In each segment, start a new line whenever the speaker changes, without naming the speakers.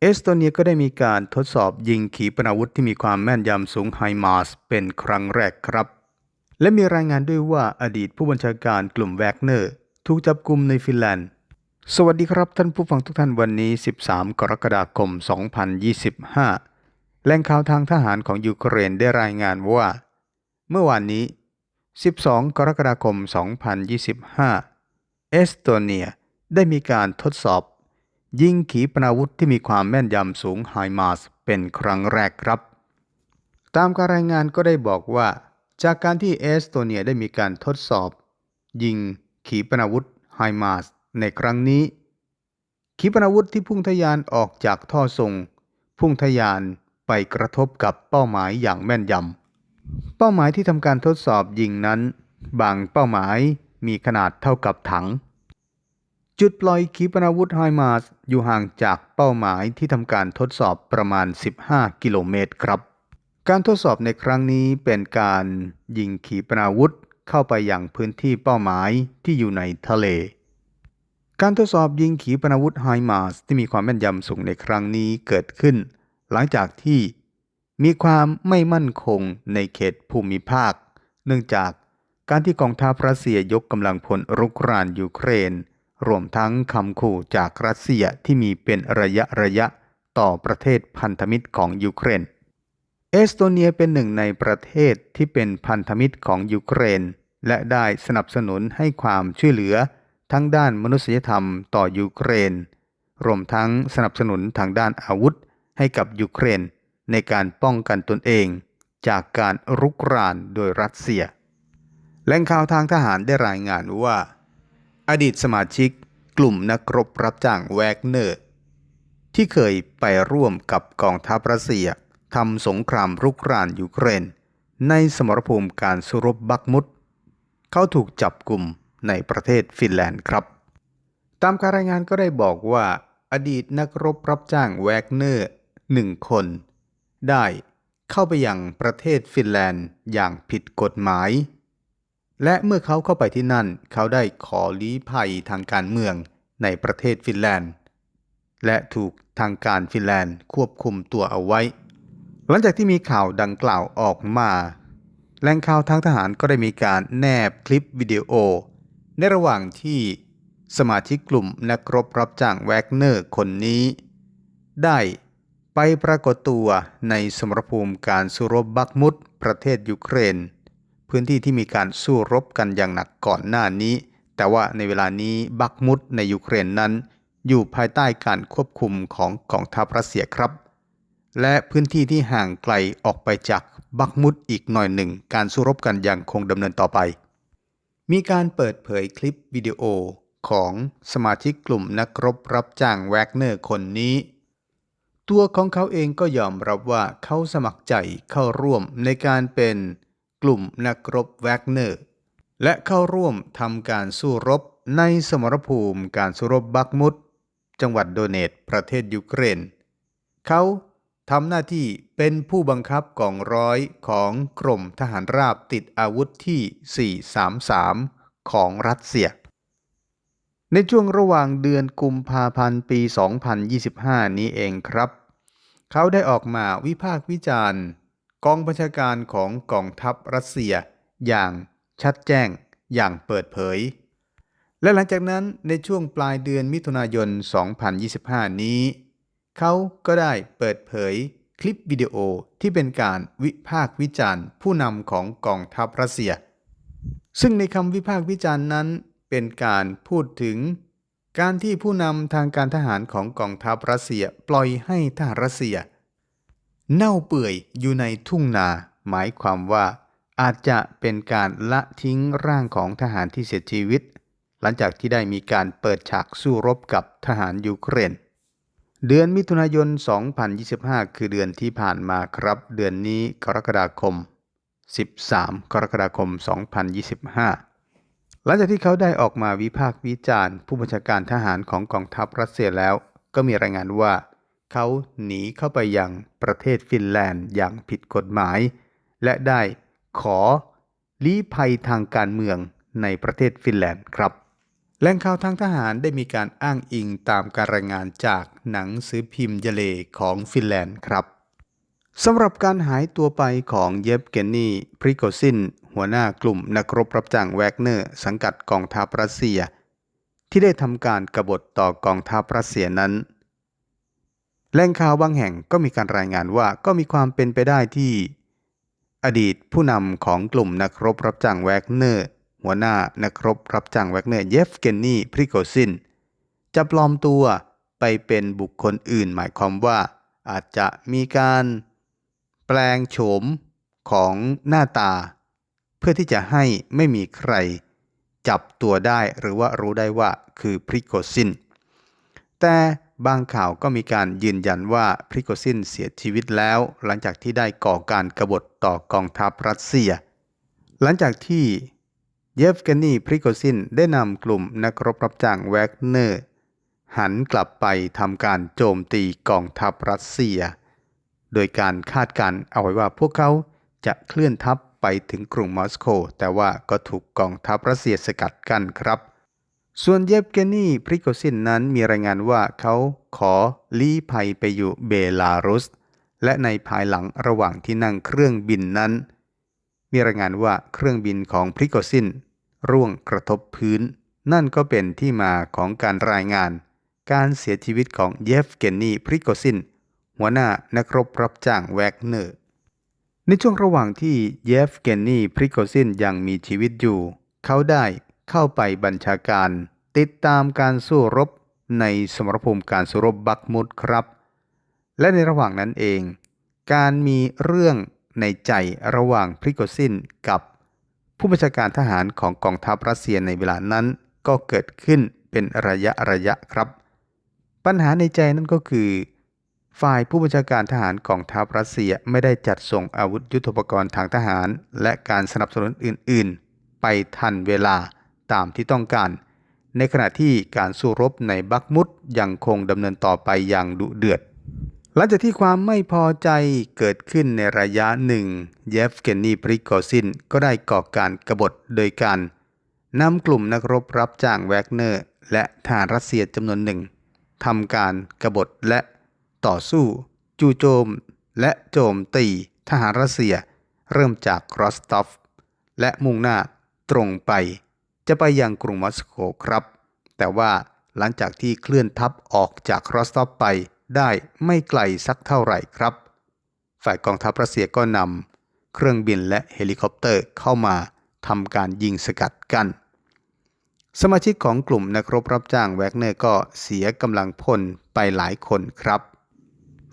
เอสโตเนียก็ได้มีการทดสอบยิงขีปนาวุธที่มีความแม่นยำสูงไฮมาสเป็นครั้งแรกครับ และมีรายงานด้วยว่าอดีตผู้บัญชาการกลุ่มแวกเนอร์ถูกจับกลุ่มในฟินแลนด์ สวัสดีครับท่านผู้ฟังทุกท่านวันนี้ 13 กรกฎาคม 2025 แหล่งข่าวทางทหารของยูเครนได้รายงานว่า เมื่อวานนี้ 12 กรกฎาคม 2025 เอสโตเนียได้มีการทดสอบ ยิงขีปนาวุธที่มีความแม่นยำสูงไฮมาสเป็นครั้งแรกครับ ตามการรายงานก็ได้บอกว่า จากการที่เอสโตเนียได้มีการทดสอบ ยิงขีปนาวุธไฮมาสในครั้งนี้ ขีปนาวุธที่พุ่งทะยานออกจากท่อส่ง พุ่งทะยานไปกระทบกับเป้าหมายอย่างแม่นยำ เป้าหมายที่ทำการทดสอบยิงนั้น บางเป้าหมายมีขนาดเท่ากับถัง จุดปล่อยขีปนาวุธไฮมาสอยู่ห่างจากเป้าหมายที่ทำการทดสอบประมาณ 15 กิโลเมตรครับ การทดสอบในครั้งนี้เป็นการยิงขีปนาวุธเข้าไปยังพื้นที่เป้าหมายที่อยู่ในทะเล การทดสอบยิงขีปนาวุธไฮมาสที่มีความแม่นยำสูงในครั้งนี้เกิดขึ้น หลังจากที่มีความไม่มั่นคงในเขตภูมิภาค เนื่องจากการที่กองทัพรัสเซียยกกำลังพลรุกรานยูเครน รวมทั้งคำขู่จากรัสเซียที่มีเป็นระยะระยะต่อประเทศพันธมิตรของยูเครน เอสโตเนียเป็นหนึ่งในประเทศที่เป็นพันธมิตรของยูเครน และได้สนับสนุนให้ความช่วยเหลือทั้งด้านมนุษยธรรมต่อยูเครน รวมทั้งสนับสนุนทางด้านอาวุธให้กับยูเครน ในการป้องกันตนเอง จากการรุกรานโดยรัสเซีย แหล่งข่าวทางทหารได้รายงานว่า อดีตสมาชิกกลุ่มนักรบรับจ้างแวกเนอร์ ที่เคยไปร่วมกับกองทัพรัสเซียทำสงครามรุกรานยูเครน ในสมรภูมิการสู้รบบักมุด เขาถูกจับกลุ่มในประเทศฟินแลนด์ครับ ตามการรายงานก็ได้บอกว่า อดีตนักรบรับจ้างแวกเนอร์หนึ่งคน ได้เข้าไปยังประเทศฟินแลนด์อย่างผิดกฎหมาย และเมื่อเขาเข้าไปที่นั่น เขาได้ขอลี้ภัยทางการเมืองในประเทศฟินแลนด์ และถูกทางการฟินแลนด์ควบคุมตัวเอาไว้ หลังจากที่มีข่าวดังกล่าวออกมาแหล่งข่าวทางทหารก็ได้มีการแนบคลิปวิดีโอ ในระหว่างที่สมาชิกกลุ่มนักรบรับจ้างแวกเนอร์คนนี้ ได้ไปปรากฏตัวในสมรภูมิการสู้รบบักมุดประเทศยูเครน พื้นที่ที่มีการสู้รบกันอย่างหนักก่อนหน้านี้ แต่ว่าในเวลานี้บักมุดในยูเครนนั้น อยู่ภายใต้การควบคุมของกองทัพรัสเซียครับ และพื้นที่ที่ห่างไกลออกไปจากบักมุดอีกหน่อยหนึ่ง การสู้รบกันยังคงดำเนินต่อไป มีการเปิดเผยคลิปวิดีโอของสมาชิกกลุ่มนักรบรับจ้างแวกเนอร์คนนี้ ตัวของเขาเองก็ยอมรับว่าเขาสมัครใจเข้าร่วมในการเป็น กลุ่มนักรบแวกเนอร์ และเข้าร่วมทำการสู้รบในสมรภูมิการสู้รบบักมุด จังหวัดโดเนตประเทศยูเครน เขาทำหน้าที่เป็นผู้บังคับกองร้อยของกรมทหารราบติดอาวุธที่ 433 ของรัสเซีย ในช่วงระหว่างเดือนกุมภาพันธ์ปี 2025 นี้เองครับ เขาได้ออกมาวิพากษ์วิจารณ์ กองบัญชาการของกองทัพรัสเซีย อย่างชัดแจ้งอย่างเปิดเผย และหลังจากนั้นในช่วงปลายเดือนมิถุนายน 2025 นี้ เขาก็ได้เปิดเผยคลิปวิดีโอที่เป็นการวิพากษ์วิจารณ์ ผู้นำของกองทัพรัสเซีย ซึ่งในคำวิพากษ์วิจารณ์นั้น เป็นการพูดถึง การที่ผู้นำทางการทหารของกองทัพรัสเซียปล่อยให้ทหารรัสเซีย เน่าเปื่อยอยู่ในทุ่งนา หมายความว่า อาจจะเป็นการละทิ้งร่างของทหารที่เสียชีวิต หลังจากที่ได้มีการเปิดฉากสู้รบกับทหารยูเครน เดือนมิถุนายน 2025 คือเดือนที่ผ่านมาครับ เดือนนี้กรกฎาคม 13 กรกฎาคม 2025 หลังจากที่เขาได้ออกมาวิพากษ์วิจารณ์ ผู้บัญชาการทหารของกองทัพรัสเซียแล้ว ก็มีรายงานว่า เขาหนีเข้าไปยังประเทศฟินแลนด์อย่างผิดกฎหมาย และได้ขอลี้ภัยทางการเมืองในประเทศฟินแลนด์ครับแหล่งข่าวทางทหารได้มีการอ้างอิงตามการรายงานจากหนังสือพิมพ์เยเลของฟินแลนด์ครับสำหรับการหายตัวไปของเยฟเกนนีพริโกซิน หัวหน้ากลุ่มนักรบรับจ้างแวกเนอร์สังกัดกองทัพรัสเซีย ที่ได้ทำการกบฏต่อกองทัพรัสเซียนั้น แหล่งข่าวบางแห่งก็มีการรายงานว่าก็มีความเป็นไปได้ที่ อดีตผู้นำของกลุ่มนักรบรับจ้างแวกเนอร์ หัวหน้านักรบรับจ้างแวกเนอร์เยฟเกนนีพริโกซินจะปลอมตัวไปเป็นบุคคลอื่นหมายความว่า อาจจะมีการแปลงโฉมของหน้าตา เพื่อที่จะให้ไม่มีใครจับตัวได้หรือว่ารู้ได้ว่าคือพริโกซินแต่ บางข่าวก็มีการยืนยันว่าพริโกซินเสียชีวิตแล้ว หลังจากที่ได้ก่อการกรบฏต่อกองทัพรัสเซีย หลังจากที่เยฟเกนีพริโกซินได้นำกลุ่มนักรบรับจ้างแวกเนอร์หันกลับไปทำการโจมตีกองทัพรัสเซีย โดยการคาดการณ์เอาไว้ว่าพวกเขาจะเคลื่อนทัพไปถึงกรุงมอสโกแต่ว่าก็ถูกกองทัพรัสเซียสกัดกั้นครับ ส่วนเยฟเกนีพริโกซินนั้นมีรายงานว่าเขาขอลี้ภัยไปอยู่เบลารุส และในภายหลังระหว่างที่นั่งเครื่องบินนั้น มีรายงานว่าเครื่องบินของพริโกซินร่วงกระทบพื้น นั่นก็เป็นที่มาของการรายงาน การเสียชีวิตของเยฟเกนีพริโกซินหัวหน้านักรบรับจ้างแวกเนอร์ ในช่วงระหว่างที่เยฟเกนีพริโกซินยังมีชีวิตอยู่ เขาได้ เข้าไปบัญชาการติดตามการสู้รบในสมรภูมิการสู้รบบักมุดครับ และในระหว่างนั้นเอง การมีเรื่องในใจระหว่างพริโกซินกับผู้บัญชาการทหารของกองทัพรัสเซียในเวลานั้นก็เกิดขึ้นเป็นระยะระยะครับ ปัญหาในใจนั่นก็คือ ฝ่ายผู้บัญชาการทหารกองทัพรัสเซียไม่ได้จัดส่งอาวุธยุทโธปกรณ์ทางทหาร และการสนับสนุนอื่น ๆ ไปทันเวลา ตามที่ต้องการ ในขณะที่การสู้รบในบักมุดยังคงดำเนินต่อไปอย่างดุเดือด หลังจากที่ความไม่พอใจเกิดขึ้นในระยะหนึ่ง เยฟเกนีพริโกซินก็ได้ก่อการกบฏโดยการนำกลุ่มนักรบรับจ้างแวกเนอร์ และทหารรัสเซียจำนวนหนึ่งทำการกบฏและต่อสู้ จู่โจม และโจมตีทหารรัสเซีย เริ่มจากรอสตอฟและมุ่งหน้าตรงไป จะไปยังกรุงมอสโกครับ แต่ว่าหลังจากที่เคลื่อนทัพออกจากรอสตอฟไปได้ไม่ไกลสักเท่าไหร่ครับ ฝ่ายกองทัพรัสเซียก็นำเครื่องบินและเฮลิคอปเตอร์เข้ามาทำการยิงสกัดกัน้นสมาชิกของกลุ่มนักรบรับจ้างแวกเนอร์ก็เสียกำลังพลไปหลายคนครับ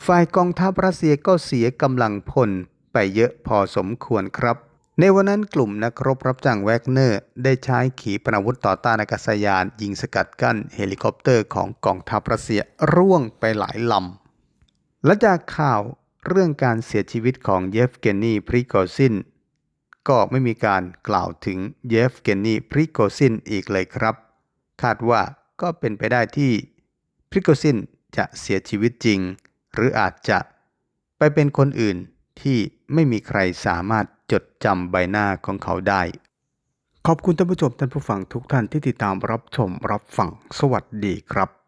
ฝ่ายกองทัพรัสเซียก็เสียกำลังพลไปเยอะพอสมควรครับ ในวันนั้นกลุ่มนักรบรับจ้างแวกเนอร์ ได้ใช้ขีปนาวุธต่อต้านอากาศยาน ยิงสกัดกั้นเฮลิคอปเตอร์ของกองทัพรัสเซียร่วงไปหลายลำและจากข่าวเรื่องการเสียชีวิตของเยฟเกนีพริโกซินก็ไม่มีการกล่าวถึงเยฟเกนีพริโกซินอีกเลยครับ คาดว่าก็เป็นไปได้ที่พริโกซินจะเสียชีวิตจริง หรืออาจจะไปเป็นคนอื่นที่ไม่มีใครสามารถ จดจำใบหน้าของเขาได้ ขอบคุณท่านผู้ชมท่านผู้ฟังทุกท่านที่ติดตามรับชมรับฟัง สวัสดีครับ